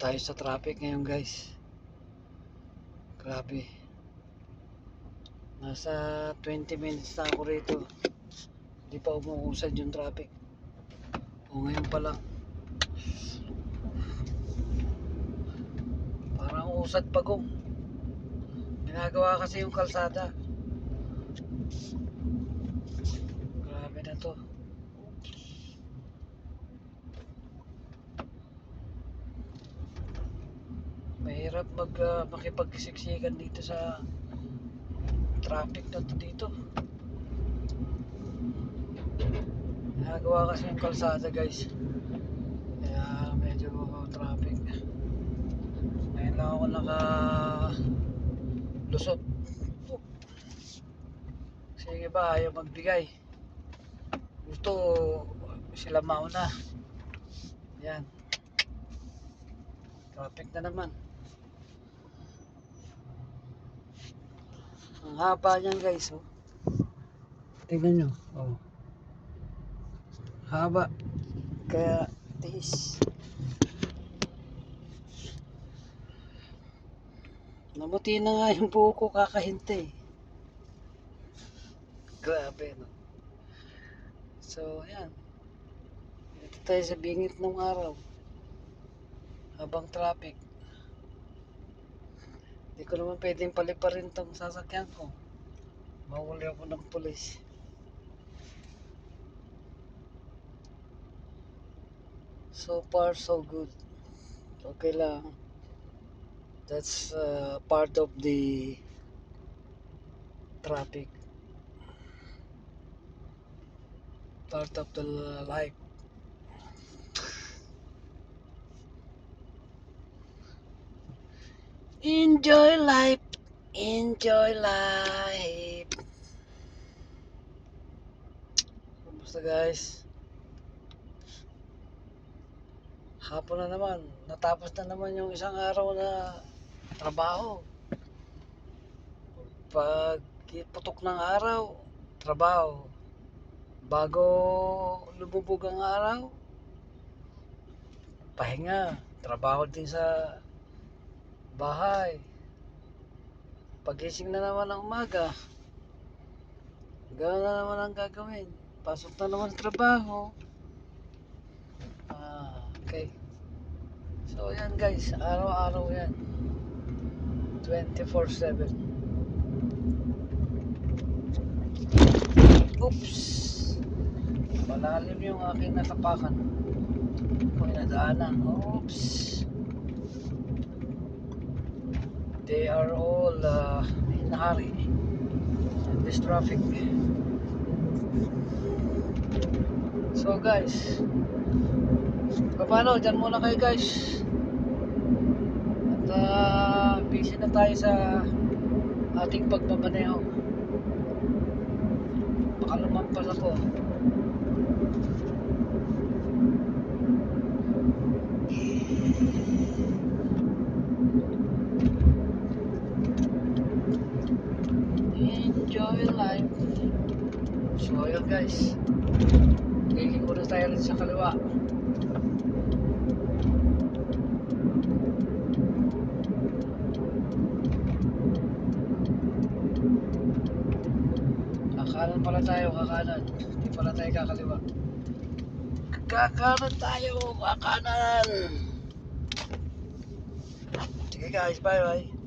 tayo sa traffic ngayon guys. Grabe. Nasa 20 minutes na ako rito. Hindi pa umuusad yung traffic. O ngayon pa lang. Parang usad pagong. Ginagawa kasi yung kalsada. Grabe na to. Mahirap mag uh, makipagsiksikan dito sa traffic na to dito. Nagawa kasi yung kalsada guys. Kaya medyo traffic. Ngayon lang ako naka lusot. Kasi yung iba ayaw magbigay. Gusto sila mauna. Yan. Traffic na naman. Ang haba niyan guys, oh. Tingnan nyo, oh. Haba. Kaya, tiis. Nabuti na nga yung buho ko kakahinte. Grabe, no? So, ayan. Ito tayo sa bingit ng araw. Habang traffic. Hindi ko naman pwedeng paliparin tong sasakyan ko. Mahuli ako ng pulis. So far, so good. Okay lang. That's uh, part of the traffic. Part of the life. Enjoy life. Enjoy life. Kamusta guys? Hapon na naman. Natapos na naman yung isang araw na trabaho. Pag putok ng araw, trabaho. Bago lumubog ang araw, pahinga. Trabaho din sa bahay. Pagising na naman ng umaga, gano'n na naman ang gagawin. Pasok na naman trabaho. Ah, okay. So, yan guys. Araw-araw yan. 24-7. Oops! Malalim yung aking natapakan. Kung nadaanan. Oops! They are all uh, in hurry this traffic. So guys, paano? Diyan muna kayo guys. At uh, busy na tayo sa ating pagmamaneho. Baka lumampas ako. Enjoy life. So ayun guys. Liliko na tayo rin sa kaliwa. Kakanan pala tayo, kakanan. Hindi pala tayo kakaliwa. Kakanan tayo, kakanan. Sige guys, bye bye.